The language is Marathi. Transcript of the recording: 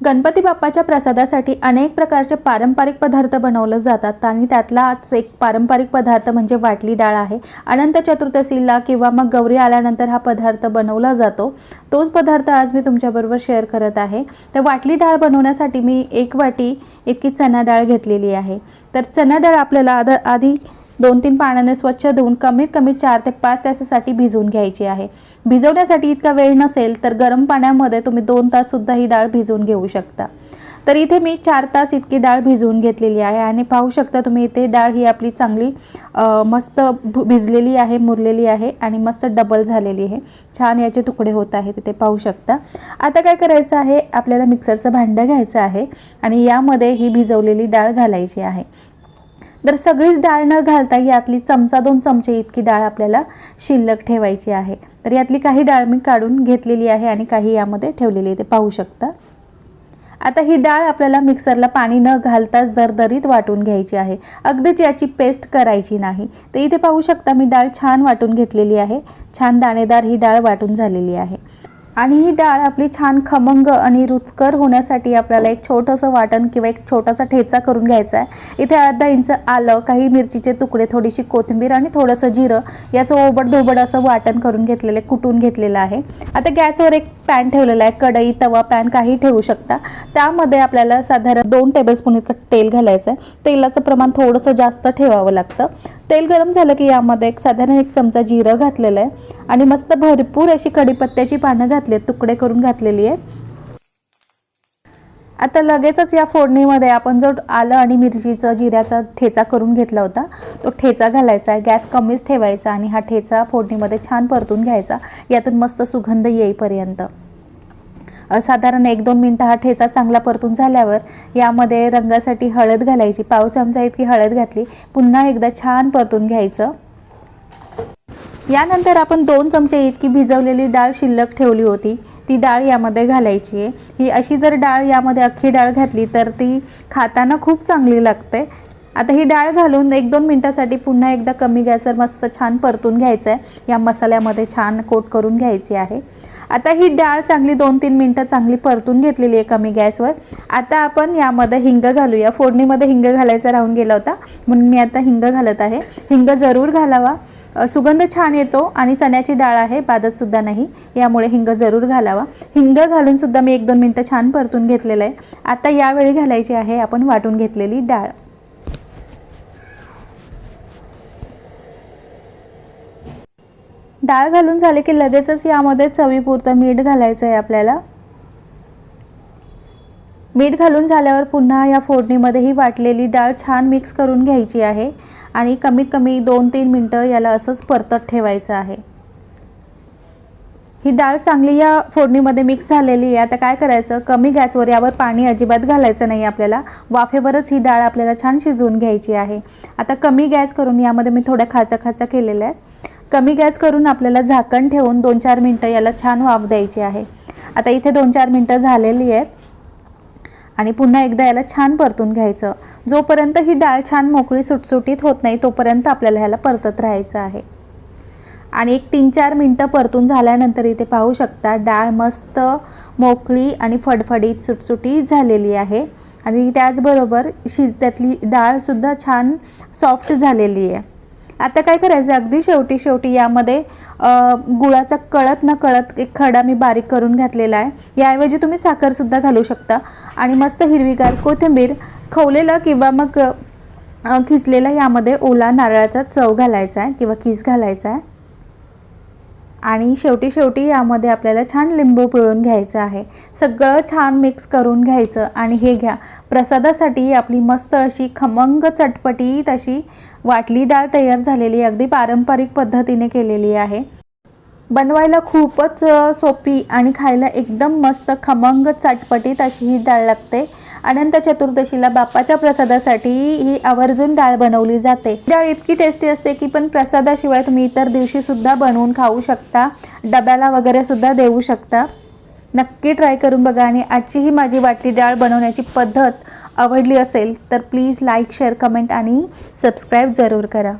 गणपती बाप्पाच्या प्रसादासाठी अनेक प्रकारचे पारंपरिक पदार्थ बनवले जातात आणि त्यातलाच एक पारंपरिक पदार्थ म्हणजे वाटली डाळ आहे. अनंत चतुर्दशीला किंवा मग गौरी आल्यानंतर हा पदार्थ बनवला जातो. तोच पदार्थ आज मी तुमच्याबरोबर शेअर करत आहे. तर वाटली डाळ बनवण्यासाठी मी एक वाटी इतकी चणा डाळ घेतलेली आहे. तर चणा डाळ आपल्याला आधी दोन तीन पाण्याने स्वच्छ धुवून कमीत कमी चार ते पाच तासासाठी भिजवून घ्यायची आहे. भिजवण्यासाठी इतका वेळ नसेल तर गरम पाण्यामध्ये तुम्ही दोन ताससुद्धा ही डाळ भिजवून घेऊ शकता. तर इथे मी चार तास इतकी डाळ भिजवून घेतलेली आहे आणि पाहू शकता तुम्ही इथे डाळ ही आपली चांगली मस्त भिजलेली आहे मुरलेली आहे आणि मस्त डबल झालेली आहे. छान याचे तुकडे होत आहेत इथे पाहू शकता. आता काय करायचं आहे? आपल्याला मिक्सरचं भांडं घ्यायचं आहे आणि यामध्ये ही भिजवलेली डाळ घालायची आहे. तर सगळीच डाळ न घालता यातली चमचा दोन चमचे इतकी डाळ आपल्याला शिल्लक ठेवायची आहे. तर यातली काही डाळ मी काढून घेतलेली आहे आणि काही यामध्ये ठेवलेली आहे ते पाहू शकता. आता ही डाळ आपल्याला मिक्सरला पाणी न घालताच दरदरीत वाटून घ्यायची आहे. अगदीच याची पेस्ट करायची नाही. तर इथे पाहू शकता मी डाळ छान वाटून घेतलेली आहे. छान दाणेदार ही डाळ वाटून झालेली आहे. आणि ही डाळ आपली छान खमंग आणि रुचकर होण्यासाठी आपल्याला एक छोटंसं वाटण किंवा एक छोटासा ठेचा करून घ्यायचा आहे. इथे अर्धा इंच आलं काही मिरचीचे तुकडे थोडीशी कोथिंबीर आणि थोडंसं जिरं याचं ओबड धोबड असं वाटण करून घेतलेलं आहे कुटून घेतलेलं आहे. आता गॅसवर एक पॅन ठेवलेला आहे कढई तवा पॅन काही ठेवू शकता. त्यामध्ये आपल्याला साधारण दोन टेबलस्पून इतकं तेल घालायचं आहे. तेलाचं प्रमाण थोडंसं जास्त ठेवावं लागतं. तेल गरम झालं की यामध्ये एक साधारण एक चमचा जिरं घातलेलं आहे. आणि मस्त भरपूर अशी कढीपत्त्याची पानं घातली आहेत तुकडे करून घातलेली आहेत. आता लगेचच या फोडणीमध्ये आपण जो आलं आणि मिरचीचं जिऱ्याचा ठेचा करून घेतला होता तो ठेचा घालायचा आहे. गॅस कमीच ठेवायचा आणि हा ठेचा फोडणीमध्ये छान परतून घ्यायचा. यातून मस्त सुगंध येईपर्यंत. साधारण एक दोन मिनटं हा ठेचा चांगला परतून झाल्यावर यामध्ये रंगासाठी हळद घालायची. पाव चमचा इतकी हळद घातली. पुन्हा एकदा छान परतून घ्यायचं. यानंतर आपण दोन चमचे इतकी भिजवलेली डाळ शिल्लक ठेवली होती. ती डाळ यामध्ये घालायची आहे. ही अशी जर डाळ यामध्ये अख्खी डाळ घातली तर ती खाताना खूप चांगली लागते. आता ही डाळ घालून एक दोन मिनटासाठी पुन्हा एकदा कमी गॅसवर मस्त छान परतून घ्यायचं आहे या मसाल्यामध्ये छान कोट करून घ्यायची आहे. आता ही डाळ चांगली दोन तीन मिनटं चांगली परतून घेतलेली आहे कमी गॅसवर. आता आपण यामध्ये हिंग घालूया. फोडणीमध्ये हिंग घालायचा राहून गेला होता. म्हणून मी आता हिंग घालत आहे. हिंग जरूर घालावा. सुगंध छान येतो आणि चण्याची डाळ आहे बादतसुद्धा नाही. यामुळे हिंग जरूर घालावा. हिंग घालूनसुद्धा मी एक दोन मिनटं छान परतून घेतलेलं आहे. आता यावेळी घालायची आहे आपण वाटून घेतलेली डाळ. डाळ घालून झाले की लगेचच यामध्ये चवीपुरतं मीठ घालायचं आहे आपल्याला? मीठ घालून झाल्यावर पुन्हा या फोडणीमध्ये ही वाटलेली डाळ छान मिक्स करून घ्यायची आहे आणि कमीत कमी दोन तीन मिनटं याला असंच परतत ठेवायचं आहे. ही डाळ चांगली या फोडणीमध्ये मिक्स झालेली आहे. आता काय करायचं? कमी गॅसवर यावर पाणी अजिबात घालायचं नाही आपल्याला. वाफेवरच ही डाळ आपल्याला छान शिजवून घ्यायची आहे. आता कमी गॅस करून यामध्ये मी थोड्या खाचा खाचा केलेल्या आहे कमी गॅस करून आपल्याला झाकण ठेवून दोन चार मिनटं याला छान वाफ द्यायची आहे. आता इथे दोन चार मिनटं झालेली आहेत. आणि पुन्हा एकदा याला छान परतून घ्यायचं. जोपर्यंत ही डाळ छान मोकळी सुटसुटीत होत नाही तोपर्यंत आपल्याला ह्याला परतत राहायचं आहे. आणि एक तीन चार मिनटं परतून झाल्यानंतर इथे पाहू शकता डाळ मस्त मोकळी आणि फडफडीत सुटसुटीत झालेली आहे. आणि त्याचबरोबर शिज त्यातली डाळसुद्धा छान सॉफ्ट झालेली आहे. आता काय करायचं? अगदी शेवटी शेवटी यामध्ये गुळाचा कळत न कळत एक खडा मी बारीक करून घातलेला आहे. याऐवजी तुम्ही साखरसुद्धा घालू शकता. आणि मस्त हिरवीगार कोथिंबीर खवलेलं किंवा मग खिचलेलं यामध्ये ओला नारळाचा चव घालायचा आहे किंवा किस घालायचा आहे. आणि शेवटी शेवटी यामध्ये आपल्याला छान लिंबू पिळून घ्यायचं आहे. सगळं छान मिक्स करून घ्यायचं आणि हे घ्या. प्रसादासाठी आपली मस्त अशी खमंग चटपटीत अशी वाटली डाळ तयार झालेली अगदी पारंपरिक पद्धतीने केलेली आहे. बनवायला खूपच सोपी आणि खायला एकदम मस्त खमंग चटपटीत अशी ही डाळ लागते. अनंत चतुर्दशीला बाप्पाच्या प्रसादासाठी ही आवर्जून डाळ बनवली जाते. डाळ इतकी टेस्टी असते की पण प्रसादाशिवाय तुम्ही इतर दिवशी सुद्धा बनवून खाऊ शकता. डब्याला वगैरे सुद्धा देऊ शकता. नक्की ट्राय करून बघा आणि आजची ही माझी वाटली डाळ बनवण्याची पद्धत आवडली असेल तर प्लीज लाईक शेअर कमेंट आणि सबस्क्राईब जरूर करा.